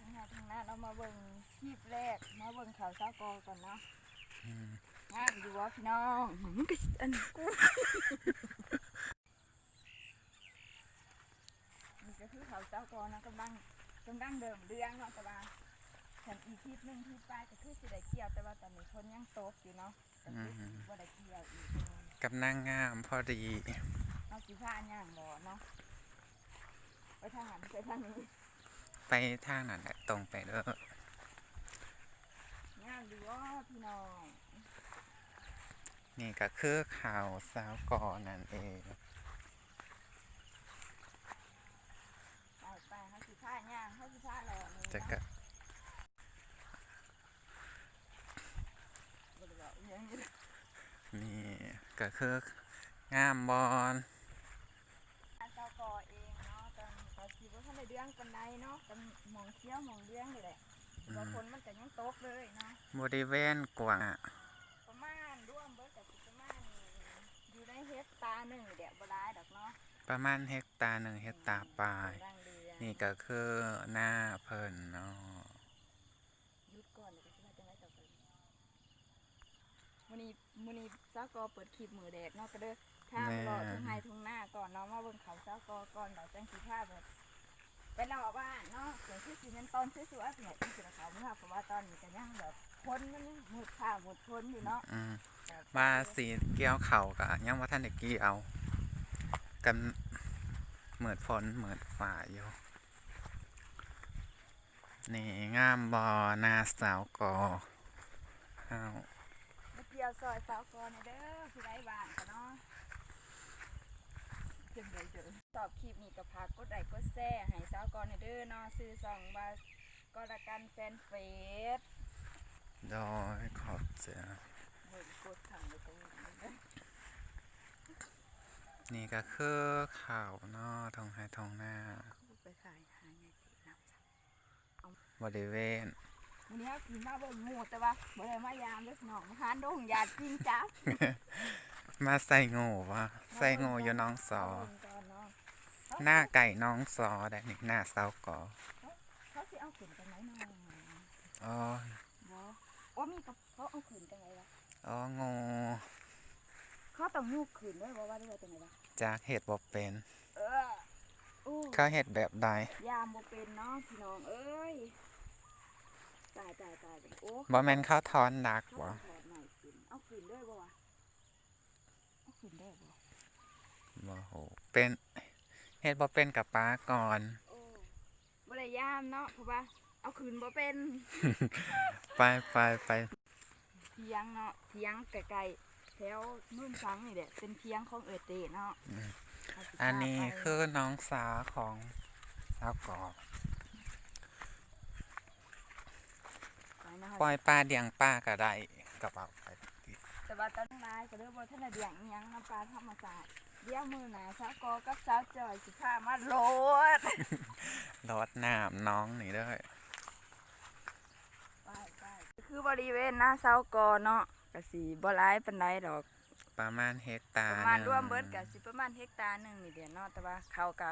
ทั้งหน้าทั้งหน้าเรามาเบิ่งคลิปแรกมาเบิ่งข่าวเช้ากอก่อนเนาะอืมงามอยู่วะพี่น้องมันก็สิอันกูนี่ก็คือข่าวเช้ากอนะกำลังกำลังเดิมเรื่องเนาะแต่ว่าฉันอีกคลิปหนึงที่ป้ายก็คือสิได้เกี่ยวแต่ว่าตอนนี้คนยังโตกอยู่เนาะก็คือสิบ่ได้เกี่ยวอีกกับนางงามพอดีเอาสิผ้าย่างบ่เนาะไปทางนั้นไปทางนี้ ไปทางนั้นแหละตรงไปเด้อย่างดูว่าพี่น้องนี่ก็คือข่าวสาวก่อนั่นเองไปไปเขาสิผ้าย่างเขาสิผ้าแหล่นี่จะกะบ่ได้บอกอิหยังอยู่นี่ก็คืองามบอล เจ้ากอเองเนาะตอนนี้ก็สิบ่ทันได้ เดืองปานใดเนาะกันหมองเคี้ยวหมองเลี้ยงนี่แหละบางคนมันก็ยังตกเลยเนาะบริเวณกว้างอะประมาณร่วมเบิดก็สิประมาณอยู่ในเฮกตาร์หนึงนี่แหละบ่หลายดอกเนาะประมาณเฮกตาร์หนึ่งเฮกตาร์ปลายร่างเรืองนี่ก็คือหน้าเพิ่นเนาะหยุดก่อนเดี๋ยวก็สิว่าจังไดต่อไปมื้อนี้มื้อนี้เจ้ากอเปิดคลิปมือแดดเนาะก็เด้อข้ามรอทุ่งไห้ทุ่งหน้าก่อนเนาะมาเบิ่งเขาเจ้ากอก่อนเราจังสิพาแบบ ไปรอบ้านเนาะเดี๋ยวที่สีนั้นตอนที่สวยๆเนี่ยที่สุดเขาเมื่อเพราะว่าตอนนี้ก็ยังแบบพ้นมันยังหมดข้าวหมดพ้นอยู่เนาะอืมแบบมาสีเกี่ยวเข่ากะยังว่าท่านได้กี่เอา กันเหมือดฝนเหมือดฝ่าอยู่นี่งามบอหนาสาวกออ้าวมาเกี่ยวซอยสาวกอนเด้อผู้ใดบ้านกันเนาะ เจังไดเด้อตอบคลิปนี้ก็พากกดไลค์กดแชร์ให้สาวกอนเด้อเนาะซื้อสองบาทก็ละกันแฟนเฟซดอยขอบเจอเบิ่งกดขังไปตรงนี้เด้อนี่ก็คือข่าวเนอทองไฮทองหน้าไปขายหาไงติดน้ำจ้ะบริเวณวันนี้กินมาเบิ่งหมูแต่ว่าบ่ได้มายามเด้อพี่น้องมาหาดงญาติกินจ้า มาใส่งูวะใส่งูอยู่น้องสอ หน้าไก่น้องสอได้นี่หน้าสาวกอเขาสิเอาขืนกันไหมน้องอ๋อบ่โอ้มีกับเขาเอาขืนกันไงวะอ๋องูเขาต้องมูกขืนด้วยว่าว่าได้ว่าจังไงวะจากเห็ดบ่เป็นเออโอ้เขาเห็ดแบบใดยามบ่เป็นเนาะพี่น้องเอ้ยตายตายตายโอ้บ่แม่นเขาทอนดักเขาบ่ต้องถอดหน่อยขืนเอาขืนด้วยบ่วะเอา ขืนได้บ่บ่โหเป็นเห็ดบ่เป็นกับปลาก่อนโอ้บ่ได้ยามเนาะเพราะว่าเอาขืนบ่เป็นไปไปไปเทียงเนาะเทียงไกลๆแถวนุ่นสังนี่แหละเป็นเทียงของเออเตเนาะเาสิอันนี้พาไปคือน้องสาวของสาวกอไปนะปล่อยปลาเดียงปลาก็ได้กระเป๋าไป แต่ว่าตอนนายก็เรียกว่าท่านได้เลี้ยงอิหยังน้ำปลาธรรมศาสตร์เดี๋ยวมือหนาสาวกอกับสาวจอยสิพามาโหลดรดน้ำน้องนี่เด้อไปไปคือบริเวณหน้าสาวกอเนาะก็สิบ่หลายปานใดดอก ประมาณเฮกตาปร์ระมาณหนึ่งร่วมเบิดก็สิประมาณเฮกตาร์หนึงนี่เดียวเนาะแต่ว่าเขาก็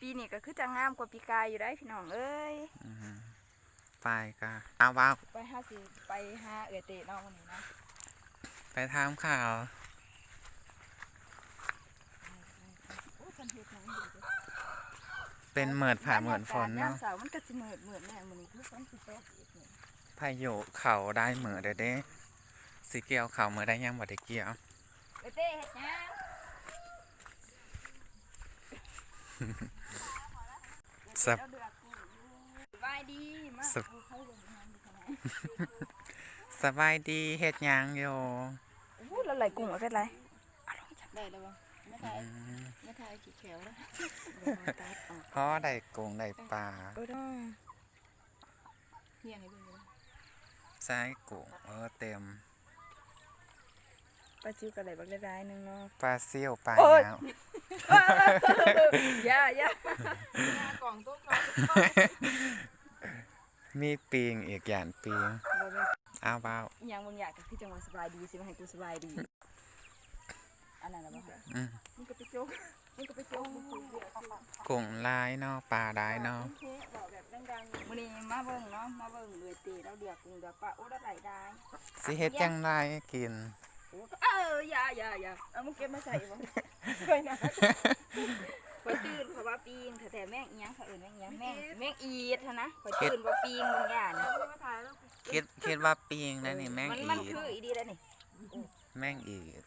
ปีนี้ก็คือจะงามกว่าปีกายอยู่ได้พี่น้องเอ้ยอืมไปก็เอาว้าวไปหาสิไปหาเออเตเนาะวันนี้นะ ไปทำข่าวโอ้ยเพิ่นเฮ็ดหยังอยู่เด้อเป็นเหมือดผ่าเหมือนฝนยามเนาะเสาร์มันก็สิมืดมืดแน่มื้อนี้คือฝนสิตกอีกนี่พายุเขาได้เหมือเด้อเด้สิเกี่ยวเขาเหมือได้ยังบ่ได้เกี่ยวเออเต้เฮ็ดหยังสับเดือดกูอยู่สบายดีมากสับกูเข้าโรงงานอยู่ทำไมสบายดีเฮ็ดหยังอยู่อู้แล้ว ไหลกุ้งเอาเป็นไรได้แล้วบ่ไม่อืทายมไม่ทายกี่แขวแล้วพอได้กุ้งได้ปลาเออต้องเฮียให้เบิ่งดูใช้กุ้งเออเต็มปลาจิ้วกับไหลบักได้ร้ายหนึงเนาะปลาซิ่วปลาโอ๊ยยาวอย่าอย่าหน้ากล่องตุ๊กเนาะมีปิงอีกอย่างปิงบ่แม่น อ้าวว้าวอิหยังบางอย่างก็คือจังหวะสบายดีสิมาให้กูสบายดีอันนั้นน่ะบ่คะอืมมึงก็ไปโจกมึงก็ไปโจกมึงคุยเดียวสิกุ้งลายเนาะปลาได้เนาะโอเคบอกแบบดัางมื้อนี้มาเบิ่งเนาะมาเบิ่งเลยตีเราเดือกกุ้งเดือกปลาโอ้ได้หลายได้สิเฮ็ดจังไดกินโอ้ก็เอออย่าอย่าอย่าเอามึงเก็บมาใส่บ่ไปนะข่อยตื่นเพราะว่าปีงแต่แต่แม่งอีหยังเขาเอื่นแม่งอีหยังแม่งแม่งอีดหั้นนะข่อยตื่นว่าปีงบางอย่าง นี่มาถ่ายแล้วคิดคิดว่าปิงนะนี่แม่งมันอีมันดคืออีดีแล้วนี่แม่งอีด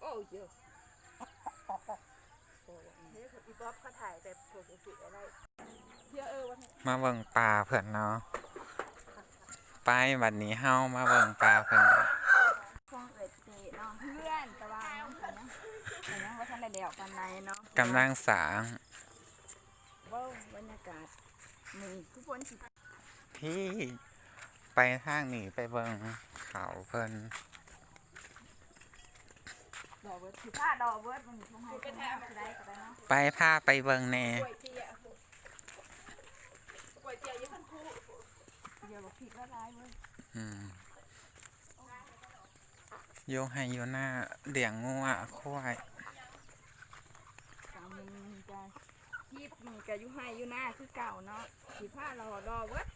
โอ้ยเยอะนี่คืออีป๊อปเขาถ่ายแบบโปรดสิอะไรเยอะเออวันนี้มาเบิ่งปลาเพื่อนเนาะไปบัดนี้เฮามาเบิ่งปลาเพื่อนเด้อฟองเอิดเตะเนาะเพื่อนแต่ว่าน้องแต่ยังแต่ยังว่าท่านได้เดี่ยวปานใดเนาะกำลังสางเว้าบรรยากาศนี่ทุกคนสิ พี่ไปทางนี้ไปเบิ่งเขาเพิ่นดอกเบิดสิผ้าดอกเบิดมันคงให้เป็นแท้สิได้ก็ได้เนาะไปพาไปเบิ่งแน่ป่วยเจียป่วยเจียยี่พันคู่เดี๋ยวบอกผิดละลายเว้ยอืมโยให้โยหน้าเลี้ยงงัวควายกามันจะคีบนี่ก็อยู่ให้อยู่หน้าคือเก่าเนาะสิผ้ารอดอกเบิด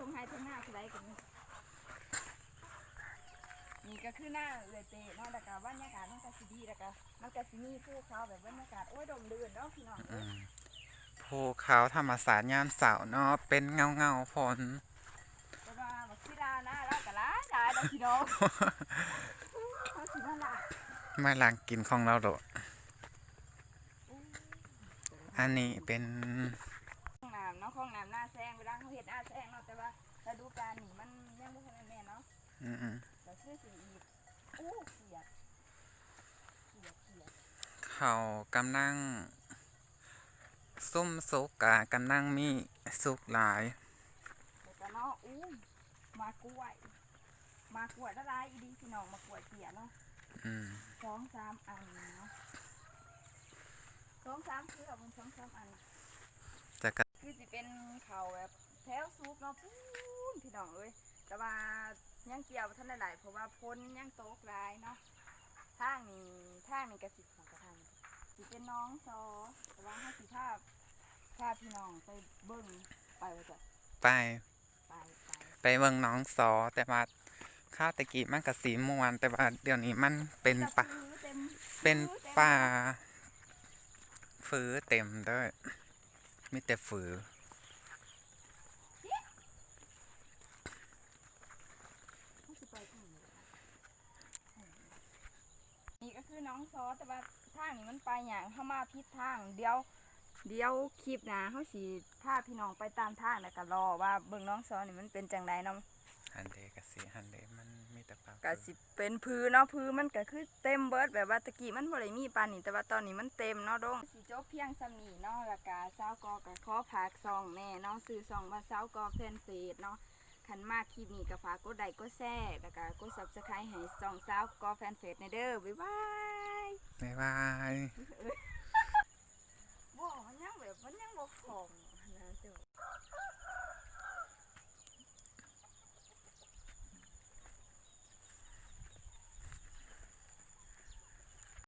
ทงให้ทงหน้าสิได้กันนี่ก็คือหน้าเอือยเตะเนาะแต่ก็บรรยากาศมันก็สิดีแต่ก็มันก็สิมีภูเขาแบบบรรยากาศโอ้ยดมดื่นเนาะพี่น้องอืเอ้ยมภูเขาธรรมศาสตร์ยามเสาร์เนาะเป็นเงาเงาๆฝนแต่ว่าบักสิดาหน้าแล้วก็หลายหลายดอกพี่น้องเขาสิมาละมาลังกินของเราโดดอันนี้เป็นห้ องน้ำเนาะห้องน้ำหน้าแซงเวลาเขาเห็นหน้าแซงเนาะแต่ว่าฤดูกาลนี่มันยังบ่ทันได้แม่นเนาะอืมแต่ชื่อสีอีกอู้เขียดเขียดเขียดๆเขากำลังซุ่มสุกอะกำลังมีสุกหลายแล้วก็เนาะอู้มากล้วย มากล้วยละลายอีดีพี่น้องมากล้วยเขียดเนาะอืมสองสามอันเนาะสองสามคือเอาเป็นสองสามอันจะกะ คือสิเป็นเขาวแบบแถวซุปเนาะพูนพี่น้องเอ้ยแต่ว่ายังเกี่ยวบ่ท่านได้หลายเพราะว่าพ้นยังโตกหลายเนาะทางนี้ทางนี้กระสิบของกระทางสิเป็นน้องซอแต่ว่าให้สิภาพภาพพี่น้องไปเบิ่งไปว่าจะไปไปไปไปเมืองหน้องซอแต่ว่าข้าวตะกี้มันกับสีม่วนแต่ว่าเดี๋ยวนี้มันเป็นป่าแต่ฟื้อเต็มเป็นฟื้อต็มป่าฝือเต็มเด้วย มีแต่ฝือเขาสิไปทางไหนวะนี่ก็คือน้องซอแต่ว่าทางนี้มันไปอย่างเข้ามาพิษทาง เดียว เดี๋ยวคลิปหนะเขาสิพาพี่น้องไปตามทางแล้วก็รอว่าเบิ่งน้องซอนี่มันเป็นจังไดเนาะฮันเดกับสีฮันเดมันมีแต่ป่า ก็สิเป็นพื้นเนาะพื้นมันก็คือเต็มเบิดแบบว่าตะกี้มันบ่ได้มีปานนี้แต่ว่าตอนนี้มันเต็มเนาะดงสิจบเพียงสำนี้เนาะแล้วก็สาวกอก็ขอฝากซองแน่เนาะซื้อซองว่าสาวกอแฟนเฟซเนาะคันมากคลิปนี้ก็ฝากกดไลค์กดแชร์แล้วก็กด Subscribe ให้ซองสาวกอแฟนเฟซในเด้อบ๊ายบายบ๊ายบายบ่มันยังแบบมันยังบ่ของนะเจ้า